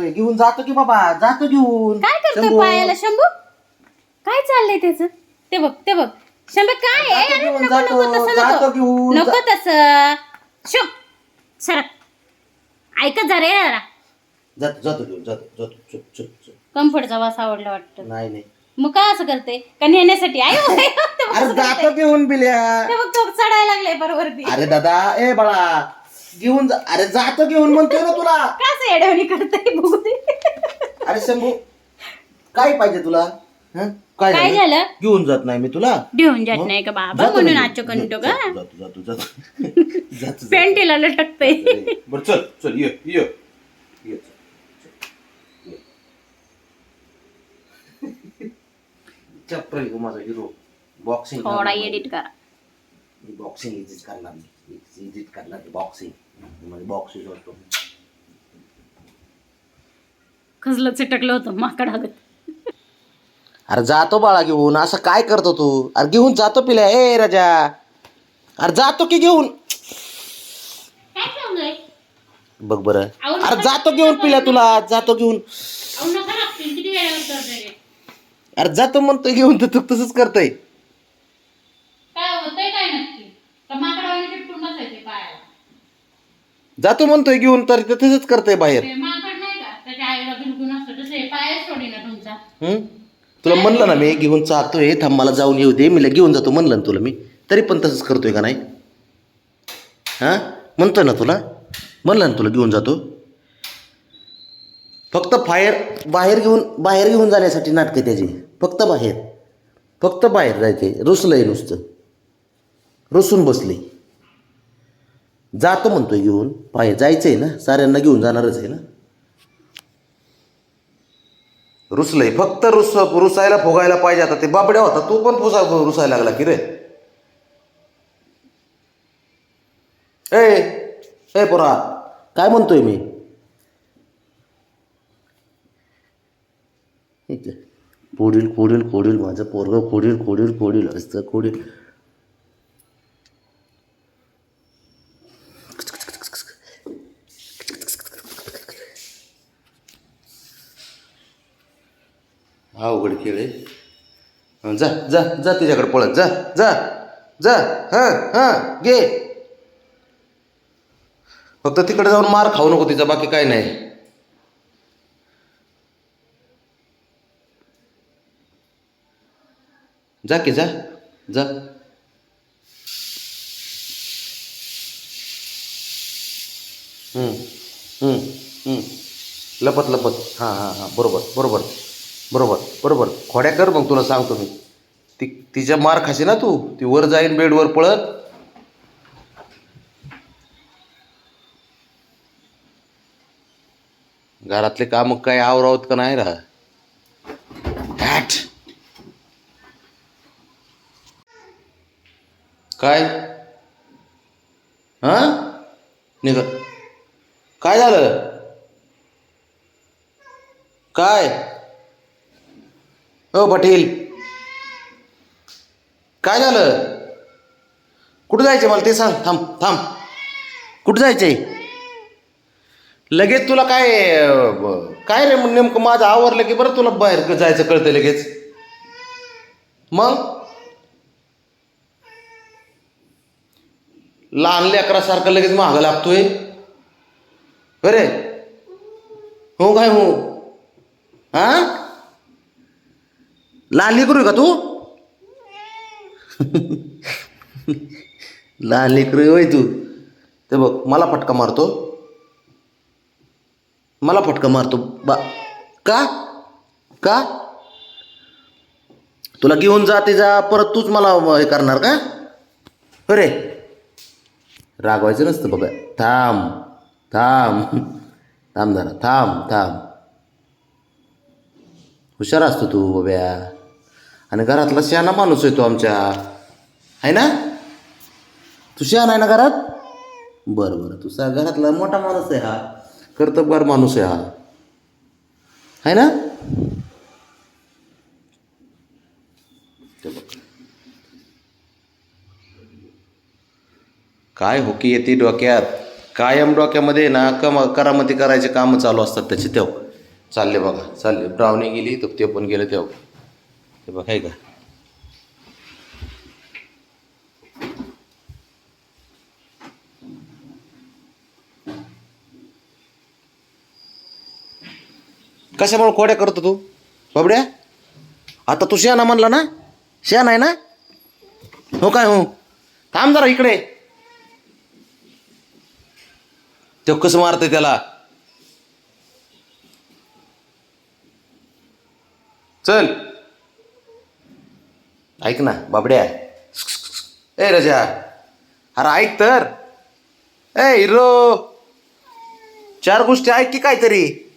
करतोय? घेऊन जातो की बाबा? जातो घेऊन. काय करतोय शंभू. पायाला शंभू? काय चाललंय त्याच? ते बघ ते बघ. शंभू काय आहे? जातो घेऊन, नको जातो, नको तसं जातो नको घेऊन, नको तसं. शो सरक. ऐकत जा रे जरा. जातो जातो घेऊन जातो जातो चल चल चल कम्फर्टचा वास आवडला वाटतं. नाही नाही. मग काय असं करते का नेण्यासाठी? आयो ते बघ अरे कसं जातो. घेऊन बिल्या. ते बघ तो चढायला लागलाय बरोबर ती अरे दादा ए बाळा. घेऊन जा. अरे जातो घेऊन म्हणतोय ना तुला. का असं येड्यावणी करताय बघू दे अरे शंभू काय पाहिजे तुला? हं? काय झालं? घेऊन जात नाही मी तुला. घेऊन जात नाही का बाबा? जातो म्हणून ना आजच्या. कंटो का जातो जातो जातो जातो. जातो जातो. पॅन्टीला लटकतय. बरं चल चल ये ये. ये चल, चल. चप्पल घेऊ माझा हिरो बॉक्सिंग थोडा एडिट करा. बॉक्सिंग इजिट करणार मी. इजिट करणार बॉक्सिंग म्हणजे बॉक्सिंग करतो खजलं चिटकलं होतं माकडागत अरे जातो बाळा घेऊन असं काय करतो तू? अरे घेऊन जातो पिल्या ए राजा. अरे जातो की घेऊन. काय बघ बरं. अरे जातो घेऊन पिल्या तुला जातो घेऊन. अहो नका लागतील किती वेळा करतोय अरे जातो म्हणतोय घेऊन तर तू तसंच करतोय काय होतंय काय नक्की का माकडावाने चिटकून बसायचे पायाला जातो म्हणतोय घेऊन तर ते तसंच करतोय बाहेर. ते माकड नाही का? त्याच्या आईला बिलकुल असतं. तसे पायच सोडी ना तुमचा. हं? तुला म्हणलं ना मी घेऊन चालतोय थांब मला जाऊन येऊ दे. मी घेऊन जातो म्हणलं ना तुला मी. तरी पण तसंच करतोय का नाही? हां? म्हणतोय ना तुला? म्हणलं ना तुला घेऊन जातो. फक्त बाहेर बाहेर घेऊन बाहेर घेऊन जाण्यासाठी नाटकं त्याची. फक्त बाहेर. फक्त बाहेर जायचे रुसलंय नुसतं. रुसून बसले. जातो म्हणतोय घेऊन. पाय जायचं आहे ना साऱ्यांना घेऊन जाणारच आहे ना. रुसलंय फक्त रुस रुसायला फुगायला पाहिजे आता ते. बाबड्या होता तू पण फुसा रुसायला लागला की रे. ए ए पोरा काय म्हणतोय मी? पुढील कोडील कोडील माझं पोरग पुढील कोडील कोडील असतं कोडील हा उघड खेळ आहे. जा जा जा तिच्याकडे पळत जा जा जा हां हां घे. फक्त तिकडे जाऊन मार खाऊ नको तिचा बाकी काय नाही. जा की जा जा. लपत लपत. हां हां हां बरोबर बरोबर. बरोबर बरोबर. खोड्या कर मग तुला सांगतो मी. ती तिच्या मार खाशी ना तू. ती वर जाईन बेडवर पळत. घरातले काम काय आवरावत का नाही राहा. काय? हां? निघ. काय झालं? काय? हो पाटील. काय झालं? कुठं जायचं मला ते सांग. थांब थांब. कुठं जायचंय? लगेच तुला काय काय रे मग नेमकं माझं आवरलं की बरं तुला बाहेर जायचं कळतं लगेच. मग? लहान लेकरासारखं लगेच महाग लागतोय. बरे हो काय हो? हा लहान लेकरू आहे का तू? लहान लेकर आहे होय तू. ते बघ मला फटका मारतो. मला फटका मारतो बा. का? का? तुला घेऊन जा ते जा परत तूच मला हे करणार का? अरे. रागवायचं नसतं बघा. थांब थांब. थांब जरा थांब थांब. हुशार असतो तू बब्या. आणि घरातला शहाणा माणूस आहे तो आमच्या. आहे ना? तू शहाणा आहे ना घरात? बरं बरं. तुझा घरातला मोठा माणूस आहे हा. कर्तबगार माणूस आहे हा. आहे ना? काय होकी येते डोक्यात? कायम डोक्यामध्ये ना कम करामती करायचे कामं चालू असतात त्याचे तेव्हा. चालले बघा चालले. ब्राउनी गेली तर ते पण गेलं तेव्हा. ते बघाय का? कशामुळे कोड्या करतो तू? बाबड्या? आता तू शहाणा म्हणला ना? शहाण आहे ना? हो काय हो. थांब जरा इकडे. तो कसं मारते त्याला? चल. ऐक ना बाबड्या. ए रजा. अरे ऐक तर. ए हिरो. चार गोष्टी ऐक की काहीतरी.